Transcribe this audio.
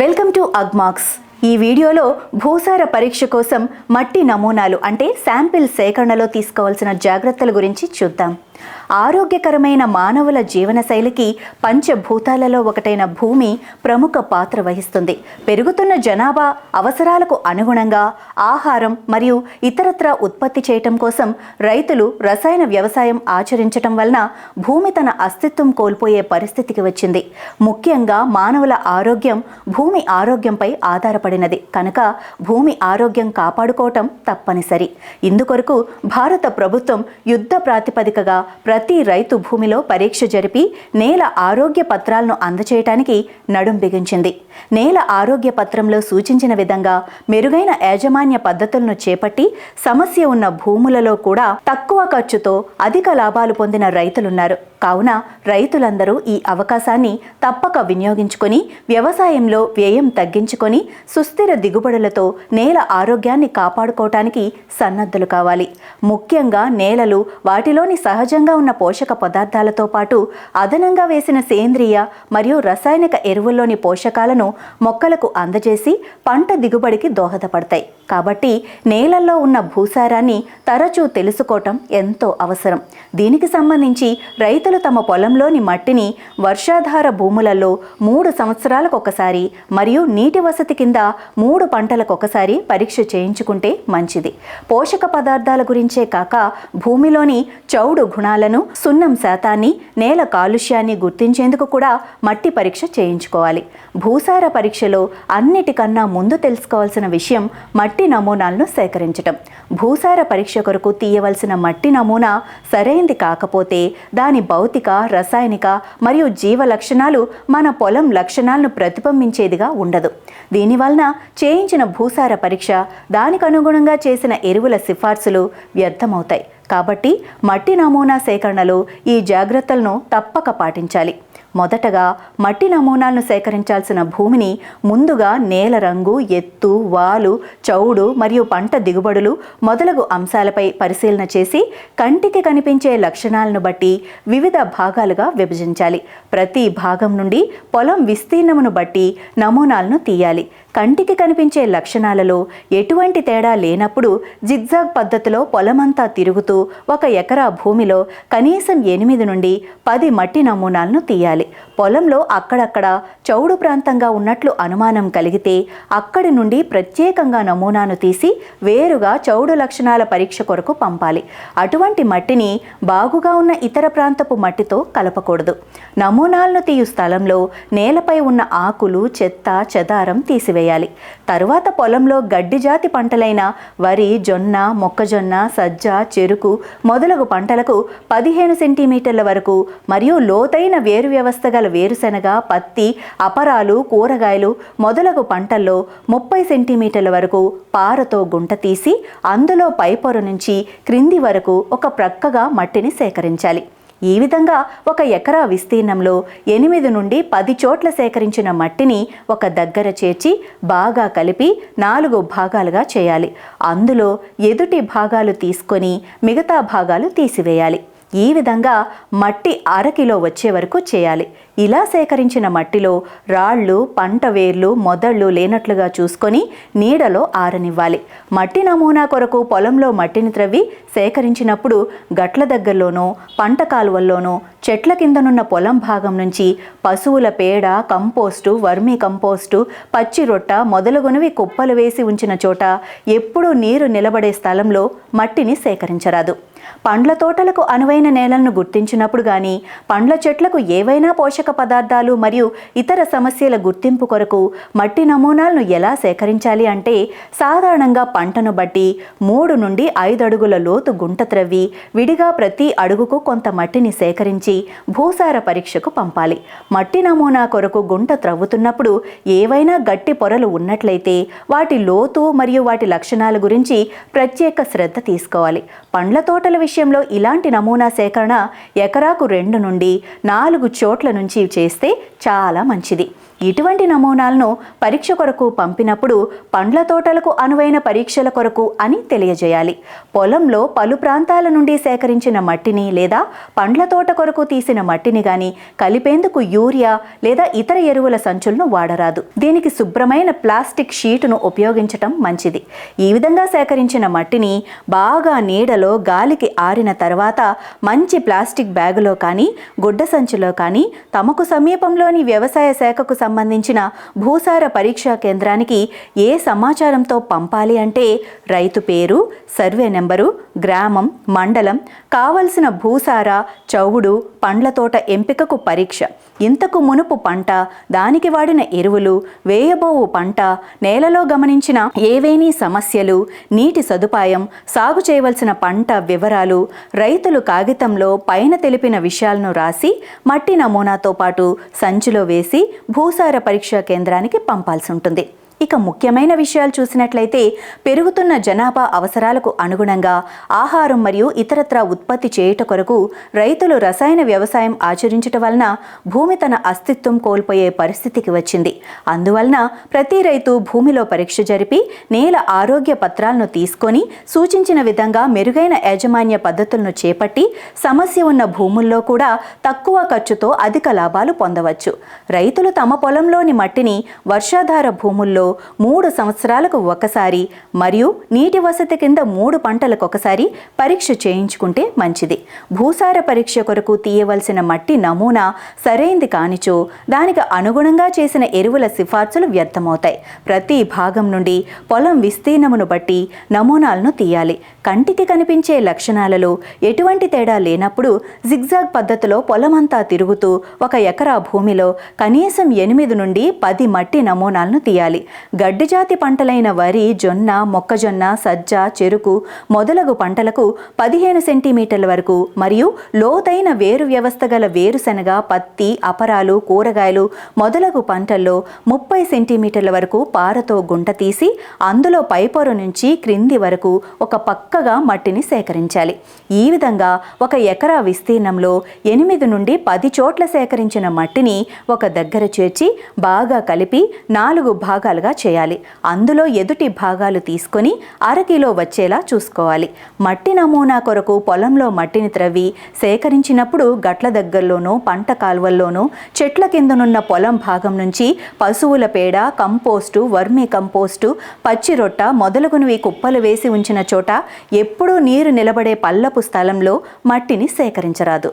Welcome to Agmax. ఈ వీడియోలో భూసార పరీక్ష కోసం మట్టి నమూనాలు అంటే శాంపిల్ సేకరణలో తీసుకోవాల్సిన జాగ్రత్తల గురించి చూద్దాం. ఆరోగ్యకరమైన మానవుల జీవనశైలికి పంచభూతాలలో ఒకటైన భూమి ప్రముఖ పాత్ర వహిస్తుంది. పెరుగుతున్న జనాభా అవసరాలకు అనుగుణంగా ఆహారం మరియు ఇతరత్ర ఉత్పత్తి చేయటం కోసం రైతులు రసాయన వ్యవసాయం ఆచరించటం వలన భూమి తన అస్తిత్వం కోల్పోయే పరిస్థితికి వచ్చింది. ముఖ్యంగా మానవుల ఆరోగ్యం భూమి ఆరోగ్యంపై ఆధారపడినది. కనుక భూమి ఆరోగ్యం కాపాడుకోవటం తప్పనిసరి. ఇందుకొరకు భారత ప్రభుత్వం యుద్ధ ప్రాతిపదికగా ప్రతి రైతు భూమిలో పరీక్ష జరిపి నేల ఆరోగ్య పత్రాలను అందచేయటానికి నడుం బిగించింది. నేల ఆరోగ్య పత్రంలో సూచించిన విధంగా మెరుగైన యాజమాన్య పద్ధతులను చేపట్టి సమస్య ఉన్న భూములలో కూడా తక్కువ ఖర్చుతో అధిక లాభాలు పొందిన రైతులున్నారు. కావున రైతులందరూ ఈ అవకాశాన్ని తప్పక వినియోగించుకొని వ్యవసాయంలో వ్యయం తగ్గించుకొని సుస్థిర దిగుబడులతో నేల ఆరోగ్యాన్ని కాపాడుకోవటానికి సన్నద్ధులు కావాలి. ముఖ్యంగా నేలలు వాటిలోని సహజ సహజంగా ఉన్న పోషక పదార్థాలతో పాటు అదనంగా వేసిన సేంద్రియ మరియు రసాయనిక ఎరువుల్లోని పోషకాలను మొక్కలకు అందజేసి పంట దిగుబడికి దోహదపడతాయి. కాబట్టి నేలల్లో ఉన్న భూసారాన్ని తరచూ తెలుసుకోవటం ఎంతో అవసరం. దీనికి సంబంధించి రైతులు తమ పొలంలోని మట్టిని వర్షాధార భూములలో మూడు సంవత్సరాలకు ఒకసారి మరియు నీటి వసతి కింద మూడు పంటలకు ఒకసారి పరీక్ష చేయించుకుంటే మంచిది. పోషక పదార్థాల గురించే కాక భూమిలోని చౌడు గుణాలను సున్నం శాతాన్ని నేల కాలుష్యాన్ని గుర్తించేందుకు కూడా మట్టి పరీక్ష చేయించుకోవాలి. భూసార పరీక్షలో అన్నిటికన్నా ముందు తెలుసుకోవాల్సిన విషయం మట్టి నమూనాలను సేకరించటం. భూసార పరీక్ష కొరకు తీయవలసిన మట్టి నమూనా సరైంది కాకపోతే దాని భౌతిక రసాయనిక మరియు జీవ లక్షణాలు మన పొలం లక్షణాలను ప్రతిబింబించేదిగా ఉండదు. దీనివలన చేయించిన భూసార పరీక్ష దానికి అనుగుణంగా చేసిన ఎరువుల సిఫార్సులు వ్యర్థమవుతాయి. కాబట్టి మట్టి నమూనా సేకరణలో ఈ జాగ్రత్తలను తప్పక పాటించాలి. మొదటగా మట్టి నమూనాలను సేకరించాల్సిన భూమిని ముందుగా నేల రంగు ఎత్తు వాలు చౌడు మరియు పంట దిగుబడులు మొదలగు అంశాలపై పరిశీలన చేసి కంటికి కనిపించే లక్షణాలను బట్టి వివిధ భాగాలుగా విభజించాలి. ప్రతి భాగం నుండి పొలం విస్తీర్ణమును బట్టి నమూనాలను తీయాలి. కంటికి కనిపించే లక్షణాలలో ఎటువంటి తేడా లేనప్పుడు జిగ్జాగ్ పద్ధతిలో పొలమంతా తిరుగుతూ ఒక ఎకరా భూమిలో కనీసం ఎనిమిది నుండి పది మట్టి నమూనాలను తీయాలి. పొలంలో అక్కడక్కడ చౌడు ప్రాంతంగా ఉన్నట్లు అనుమానం కలిగితే అక్కడి నుండి ప్రత్యేకంగా నమూనాను తీసి వేరుగా చౌడు లక్షణాల పరీక్ష కొరకు పంపాలి. అటువంటి మట్టిని బాగుగా ఉన్న ఇతర ప్రాంతపు మట్టితో కలపకూడదు. నమూనాలను తీయు స్థలంలో నేలపై ఉన్న ఆకులు చెత్త చెదారం తీసివేయాలి. తరువాత పొలంలో గడ్డి జాతి పంటలైన వరి జొన్న మొక్కజొన్న సజ్జ చెరుకు మొదలగు పంటలకు పదిహేను సెంటీమీటర్ల వరకు మరియు లోతైన వేరు వ్యవస్థ గల వేరుశెనగ పత్తి అపరాలు కూరగాయలు మొదలగు పంటల్లో ముప్పై సెంటీమీటర్ల వరకు పారతో గుంట తీసి అందులో పైపొర నుంచి క్రింది వరకు ఒక ప్రక్కగా మట్టిని సేకరించాలి. ఈ విధంగా ఒక ఎకరా విస్తీర్ణంలో ఎనిమిది నుండి పది చోట్ల సేకరించిన మట్టిని ఒక దగ్గర చేర్చి బాగా కలిపి నాలుగు భాగాలుగా చేయాలి. అందులో ఎదుటి భాగాలు తీసుకొని మిగతా భాగాలు తీసివేయాలి. ఈ విధంగా మట్టి అరకిలో వచ్చే వరకు చేయాలి. ఇలా సేకరించిన మట్టిలో రాళ్ళు పంట వేర్లు మొదళ్ళు లేనట్లుగా చూసుకొని నీడలో ఆరనివ్వాలి. మట్టి నమూనా కొరకు పొలంలో మట్టిని త్రవ్వి సేకరించినప్పుడు గట్ల దగ్గరలోనో పంట కాలువల్లోనో చెట్ల కిందనున్న పొలం భాగం నుంచి పశువుల పేడ కంపోస్టు వర్మీ కంపోస్టు పచ్చి రొట్ట మొదలగునవి కుప్పలు వేసి ఉంచిన చోట ఎప్పుడూ నీరు నిలబడే స్థలంలో మట్టిని సేకరించరాదు. పండ్ల తోటలకు అనువైన నేలలను గుర్తించినప్పుడు గాని పండ్ల చెట్లకు ఏవైనా పోషక పదార్థాలు మరియు ఇతర సమస్యల గుర్తింపు కొరకు మట్టి నమూనాలను ఎలా సేకరించాలి అంటే సాధారణంగా పంటను బట్టి మూడు నుండి ఐదు అడుగుల లోతు గుంట త్రవ్వి విడిగా ప్రతి అడుగుకు కొంత మట్టిని సేకరించి భూసార పరీక్షకు పంపాలి. మట్టి నమూనా కొరకు గుంట త్రవ్వుతున్నప్పుడు ఏవైనా గట్టి పొరలు ఉన్నట్లయితే వాటి లోతు మరియు వాటి లక్షణాల గురించి ప్రత్యేక శ్రద్ధ తీసుకోవాలి. పండ్ల తోటలు విషయంలో ఇలాంటి నమూనా సేకరణ ఎకరాకు రెండు నుండి నాలుగు చోట్ల నుంచి చేస్తే చాలా మంచిది. ఇటువంటి నమూనాలను పరీక్ష కొరకు పంపినప్పుడు పండ్ల తోటలకు అనువైన పరీక్షల కొరకు అని తెలియజేయాలి. పొలంలో పలు ప్రాంతాల నుండి సేకరించిన మట్టిని లేదా పండ్ల తోట కొరకు తీసిన మట్టిని గాని కలిపేందుకు యూరియా లేదా ఇతర ఎరువుల సంచులను వాడరాదు. దీనికి శుభ్రమైన ప్లాస్టిక్ షీటును ఉపయోగించటం మంచిది. ఈ విధంగా సేకరించిన మట్టిని బాగా నీడలో గాలికి ఆరిన తర్వాత మంచి ప్లాస్టిక్ బ్యాగులో కానీ గుడ్డ సంచిలో కానీ తమకు సమీపంలోని వ్యవసాయ శాఖకు సంబంధించిన భూసార పరీక్షా కేంద్రానికి ఏ సమాచారంతో పంపాలి అంటే రైతు పేరు సర్వే నెంబరు గ్రామం మండలం కావలసిన భూసార చౌడు పండ్ల తోట ఎంపికకు పరీక్ష. ఇంతకు మునుపు పంట దానికి వాడిన ఎరువులు వేయబోవు పంట నేలలో గమనించిన ఏవేనీ సమస్యలు నీటి సదుపాయం సాగు చేయవలసిన పంట వివరాలు రైతులు కాగితంలో పైన తెలిపిన విషయాలను రాసి మట్టి నమూనాతో పాటు సంచిలో వేసి భూసార పరీక్షా కేంద్రానికి పంపాల్సి ఉంటుంది. ఇక ముఖ్యమైన విషయాలు చూసినట్లయితే పెరుగుతున్న జనాభా అవసరాలకు అనుగుణంగా ఆహారం మరియు ఇతరత్రా ఉత్పత్తి చేయుట కొరకు రైతులు రసాయన వ్యవసాయం ఆచరించటం వలన భూమి తన అస్తిత్వం కోల్పోయే పరిస్థితికి వచ్చింది. అందువలన ప్రతి రైతు భూమిలో పరీక్ష జరిపి నేల ఆరోగ్య పత్రాలను తీసుకొని సూచించిన విధంగా మెరుగైన యాజమాన్య పద్ధతులను చేపట్టి సమస్య ఉన్న భూముల్లో కూడా తక్కువ ఖర్చుతో అధిక లాభాలు పొందవచ్చు. రైతులు తమ పొలంలోని మట్టిని వర్షాధార భూముల్లో మూడు సంవత్సరాలకు ఒకసారి మరియు నీటి వసతి కింద మూడు పంటలకు ఒకసారి పరీక్ష చేయించుకుంటే మంచిది. భూసార పరీక్ష కొరకు తీయవలసిన మట్టి నమూనా సరైంది కానిచో దానికి అనుగుణంగా చేసిన ఎరువుల సిఫార్సులు వ్యర్థమవుతాయి. ప్రతి భాగం నుండి పొలం విస్తీర్ణమును బట్టి నమూనాలను తీయాలి. కంటికి కనిపించే లక్షణాలలో ఎటువంటి తేడా లేనప్పుడు జిగ్జాగ్ పద్ధతిలో పొలమంతా తిరుగుతూ ఒక ఎకరా భూమిలో కనీసం ఎనిమిది నుండి పది మట్టి నమూనాలను తీయాలి. గడ్డి జాతి పంటలైన వరి జొన్న మొక్కజొన్న సజ్జ చెరుకు మొదలగు పంటలకు పదిహేను సెంటీమీటర్ల వరకు మరియు లోతైన వేరు వ్యవస్థ గల వేరుశనగ పత్తి అపరాలు కూరగాయలు మొదలగు పంటల్లో ముప్పై సెంటీమీటర్ల వరకు పారతో గుంట తీసి అందులో పైపొర నుంచి క్రింది వరకు ఒక పక్కగా మట్టిని సేకరించాలి. ఈ విధంగా ఒక ఎకరా విస్తీర్ణంలో ఎనిమిది నుండి పది చోట్ల సేకరించిన మట్టిని ఒక దగ్గర చేర్చి బాగా కలిపి నాలుగు భాగాలుగా చేయాలి. అందులో ఎదుటి భాగాలు తీసుకొని అరకిలో వచ్చేలా చూసుకోవాలి. మట్టి నమూనా కొరకు పొలంలో మట్టిని త్రవ్వి సేకరించినప్పుడు గట్ల దగ్గరలోనూ పంట కాలువల్లోనూ చెట్ల కిందనున్న పొలం భాగం నుంచి పశువుల పేడ కంపోస్టు వర్మీ కంపోస్టు పచ్చి రొట్ట మొదలగునవి కుప్పలు వేసి ఉంచిన చోట ఎప్పుడూ నీరు నిలబడే పల్లపు స్థలంలో మట్టిని సేకరించరాదు.